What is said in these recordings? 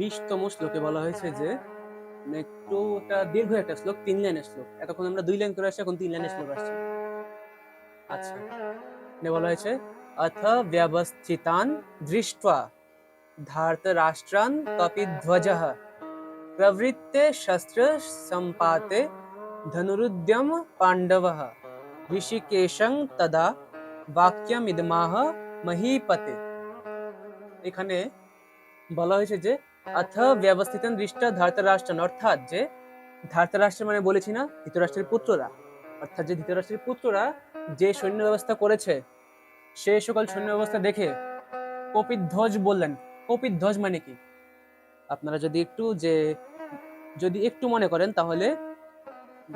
বিশতম শ্লোকে বলা হয়েছে যে একটু একটা দীর্ঘ একটা শ্লোক, তিন লাইনের শ্লোক। এতক্ষণ আমরা দুই লাইন করে আসছি, এখন তিন লাইনের শ্লোক আসছে। আচ্ছা। এখানে বলা হয়েছে, অথ ব্যবস্থিতান দৃষ্টা তপি ধ্বজ প্রবৃত্তে শস্ত্র সম্পাতে ধনুরুদ্যম পাণ্ডব ঋষিকেশং তদা বাক্যমিদমাহ মহীপতে। এখানে বলা হয়েছে যে অথ ব্যবস্থিত দৃষ্ট ধার্তরাষ্ট্রান অর্থাৎ যে ধার্তরাষ্ট্র মানে বলেছি না, ধৃতরাষ্ট্রের পুত্ররা। অর্থাৎ যে ধৃতরাষ্ট্রের পুত্ররা যে সৈন্য ব্যবস্থা করেছে, সে সকল সৈন্য ব্যবস্থা দেখে কপিধ্বজ বললেন। কপিধ্বজ মানে কি? আপনারা যদি একটু যে, যদি একটু মনে করেন তাহলে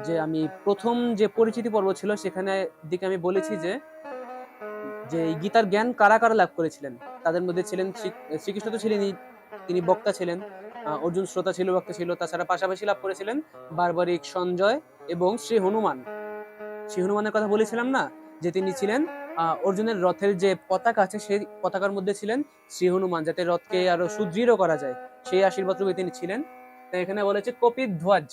যে আমি প্রথম যে পরিচিতি পর্ব ছিল, সেখানে দিকে আমি বলেছি যে যে গীতার জ্ঞান কারা কারা লাভ করেছিলেন? তাদের মধ্যে ছিলেন শ্রী- শ্রীকৃষ্ণ তো ছিলেনই। তিনি বক্তা ছিলেন অর্জুন শ্রোতা ছিল, বক্তা ছিল। তাছাড়া পাশাপাশি লাভ করেছিলেন বারবারিক সঞ্জয় এবং শ্রী হনুমান। শ্রী হনুমানের কথা বলেছিলাম না? যে তিনি ছিলেন অর্জুনের রথের যে পতাকা আছে, সেই পতাকার মধ্যে ছিলেন শ্রী হনুমান, যাতে রথকে আরও সুদৃঢ় করা যায়। সেই আশীর্বাদ রূপে তিনি ছিলেন। তাই এখানে বলেছে কপিত ধ্বজ।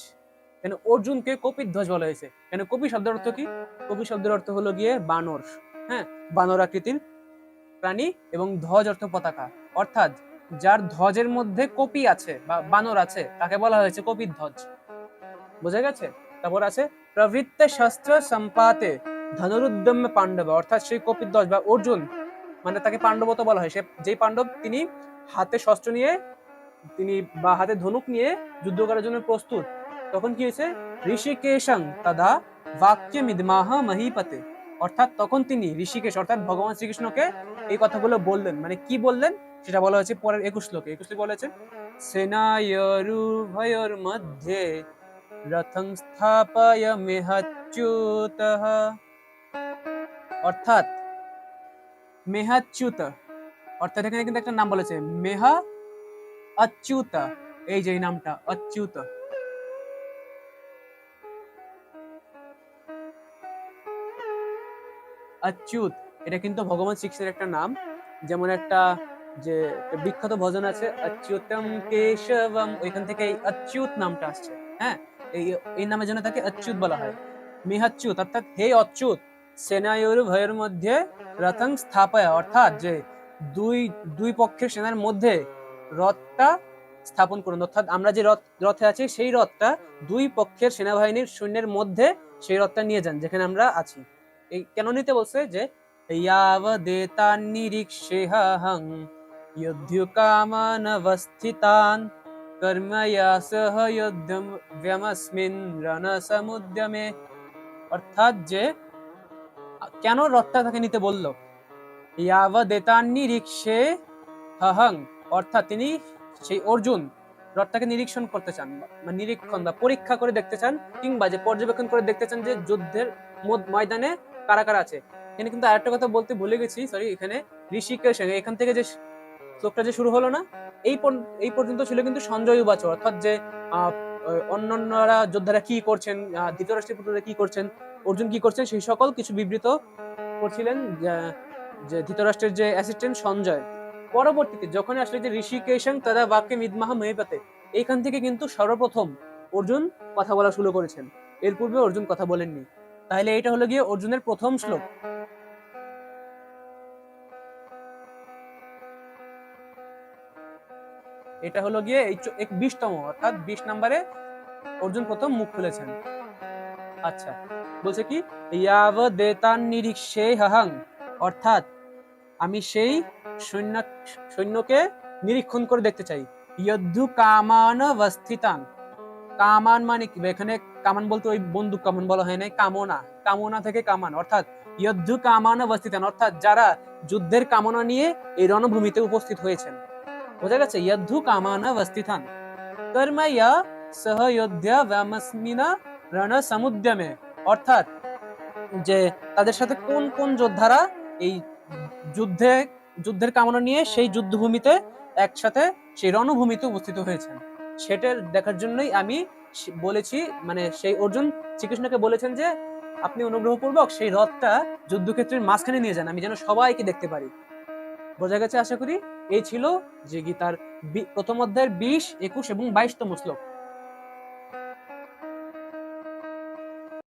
কেন অর্জুনকে কপিত ধ্বজ বলা হয়েছে? এখানে কপি শব্দের অর্থ কি? কপি শব্দের অর্থ হলো গিয়ে বানর। হ্যাঁ বানর আকৃতির প্রাণী এবং ধ্বজ অর্থ পতাকা। অর্থাৎ যার ধ্বজের মধ্যে কপি আছে বা বানর আছে, তাকে বলা হয়েছে কপিত ধ্বজ। বোঝা গেছে? তারপর আছে প্রবৃত্তে শস্ত্র সম্পাতে ধনুরুদ্যম পাণ্ডব। অর্থাৎ সেই কপিত ধ্বজ বা অর্জুন মানে তাকে পাণ্ডব তো বলা হয়। সে, যেই পাণ্ডব তিনি হাতে শস্ত্র নিয়ে, তিনি বা হাতে ধনুক নিয়ে যুদ্ধ করার জন্য প্রস্তুত, তখন কি হয়েছে? ঋষিকেশং তদা বাক্য মিদমাহ মহিপতে। অর্থাৎ তখন তিনি ঋষিকেশ, অর্থাৎ ভগবান শ্রীকৃষ্ণকে এই কথাগুলো বললেন। মানে কি বললেন? সেটা বলা হয়েছে পরের একুশ শ্লোকে। একুশ শ্লোকে বলা হয়েছে সেনায়রুভয়োর মধ্যে রথং স্থাপয় মেহাচ্যুত। অর্থাৎ মেহাচ্যুত, অর্থাৎ এখানে কিন্তু একটা নাম বলেছে মেহা অচ্যুত এই যে নামটা অচ্যুত অচ্যুত এটা কিন্তু ভগবান শ্রীকৃষ্ণের একটা নাম, যেমন একটা যে বিখ্যাত ভজন আছে, অচ্যুতম কেশবম ওইখান থেকে এই অচ্যুত নামটা আসছে হ্যাঁ? এই এই নামের জন্য তাকে অচ্যুত বলা হয়। মেহাচ্যুত, অর্থাৎ হে অচ্যুত, সেনায়ুর ভয়ের মধ্যে রথং স্থাপয়া, অর্থাৎ যে দুই দুই পক্ষের সেনার মধ্যে রথটা স্থাপন করুন। অর্থাৎ আমরা যে রথ, রথে আছি, সেই রথটা দুই পক্ষের সেনাবাহিনীর সৈন্যের মধ্যে সেই রথটা নিয়ে যান, যেখানে আমরা আছি। এই কেন নিতে বলছে? যে ইয়াব দেতা নিরীক্ষেহাহং युद्ध्युकामानवस्थितान् कर्मया सह युद्धं व्यमस्मिन् রণসমুদ্যমে অর্থাৎ যে কেন রথটা তাকে নিতে বলল ইয়াবদেতান্নি রিক্ষে হহং অর্থাৎ তিনি সেই অর্জুন রথটাকে নিরীক্ষণ করতে চান বা- বা নিরীক্ষণ বা পরীক্ষা করে দেখতে চান কিংবা যে পর্যবেক্ষণ করে দেখতে চান যে যুদ্ধের মদ- ময়দানে কারা কারা আছে এখানে কিন্তু আরেকটা কথা বলতে ভুলে গেছি সরি এখানে ঋষিকেশ এখান থেকে যে শ্লোকটা যে শুরু হলো না, এই এই পর্যন্ত ছিল কিন্তু সঞ্জয় উবাচ অর্থাৎ যে অন্যান্যরা যোদ্ধারা কি করছেন ধৃতরাষ্ট্রের পুত্ররা কি করছেন, অর্জুন কি করছেন, সেই সকল কিছু বিবৃত করছিলেন যে- যে ধৃতরাষ্ট্রের যে অ্যাসিস্ট্যান্ট সঞ্জয়। পরবর্তীতে যখন আসলে যে ঋষিকেশং তারা বাক্যে মিদমাহা মেহপাতে এইখান থেকে কিন্তু সর্বপ্রথম অর্জুন কথা বলা শুরু করেছেন। এর পূর্বে অর্জুন কথা বলেননি। তাহলে এটা হলো গিয়ে অর্জুনের প্রথম শ্লোক। এটা হলো গিয়ে এই বিশতম, অর্থাৎ বিশ নম্বরে অর্জুন প্রথম মুখ খুলেছেন। আচ্ছা বলছে কি? ইয়াব দেতান নিরীক্ষে হাহাং অর্থাৎ আমি সেই সৈন্য, সৈন্যকে নিরীক্ষণ করে দেখতে চাই। ইয়দ্ধু কামান বস্থিতান কামান মানে কি? এখানে কামান বলতে ওই বন্দুক কামান বলা হয় নাই, কামনা। কামনা থেকে কামান, অর্থাৎ ইয়দ্ধু কামান বস্থিতান অর্থাৎ যারা যুদ্ধের কামনা নিয়ে এই রণভূমিতে উপস্থিত হয়েছেন। যুদ্ধের কামনা নিয়ে সেই যুদ্ধভূমিতে একসাথে সেই রণভূমিতে উপস্থিত হয়েছেন। সেটা দেখার জন্যই আমি বলেছি মানে সেই অর্জুন শ্রীকৃষ্ণকে বলেছেন যে, আপনি অনুগ্রহপূর্বক সেই রথটা যুদ্ধক্ষেত্রের মাঝখানে নিয়ে যান, আমি যেন সবাইকে দেখতে পারি। বোঝা গেছে আশা করি? এই ছিল যে গীতার প্রথম অধ্যায়ের বিশ, একুশ এবং বাইশতম শ্লোক।